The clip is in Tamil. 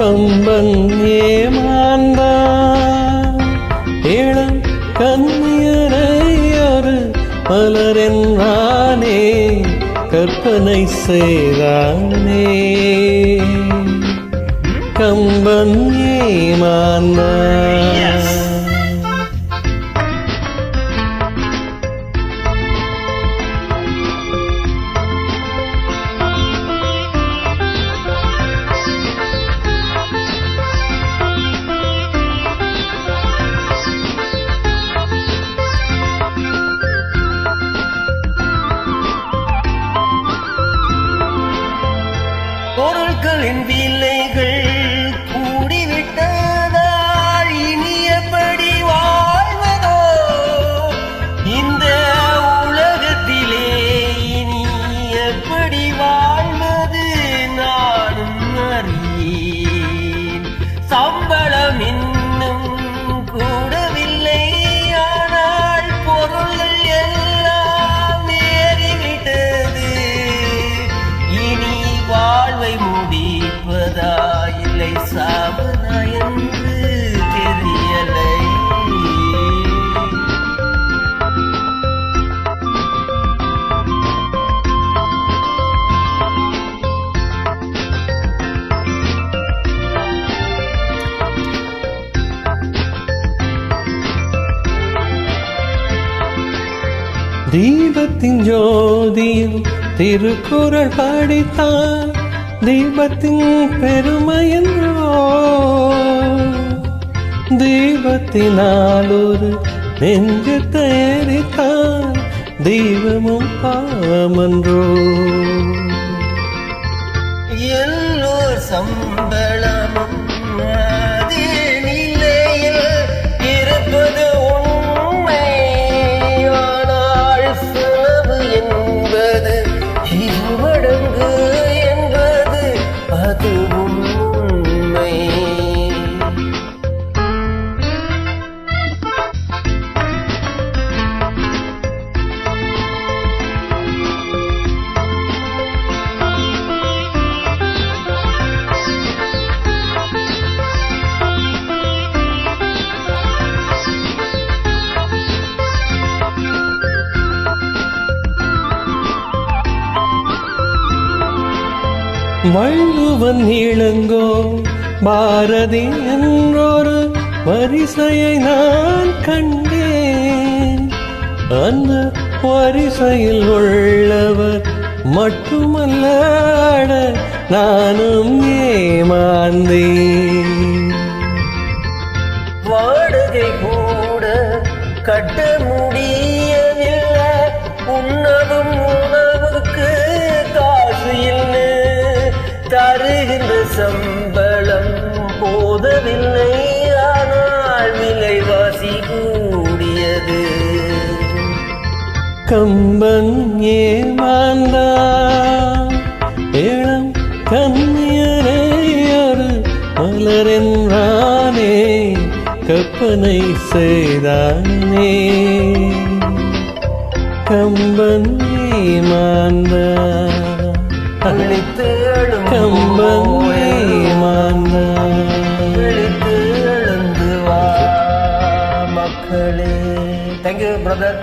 கம்பன் ஏமாந்தான். இளம் கன்னியரை ஒரு மலரென்றானே கற்பனை செய்தானே. கம்பன் பொருட்களின் வீ வாழ்வை முடிப்பதா இல்லை சாவதா என்று தெரியலை. தீபத்தின் ஜோதியில் திருக்குறள் படித்தான் தீபத்தின் பெருமை என்றோ தீபத்தினால் ஒரு நெஞ்சத்தை எரித்தான் தீபமும் பாவமன்றோ வள்ளுவன் இளங்கோ பாரதி என்றொரு வரிசையை நான் கண்டேன். அந்த வரிசையில் உள்ளவர் மட்டுமல்ல நானும் ஏமாந்தேன். வாடகை கூட கட்ட முடியவில்லை தருகின்ற சம்பளம் போதவில்லை. ஆனால் விலைவாசி கூடியது. கம்பன் ஏமாந்தான் இளம் கண்ணியரை ஒரு மலரென்றானே கற்பனை செய்தானே. கம்பன் கம்பமே மன்னா விழித்து எழுந்து வா மக்களே. Thank you brother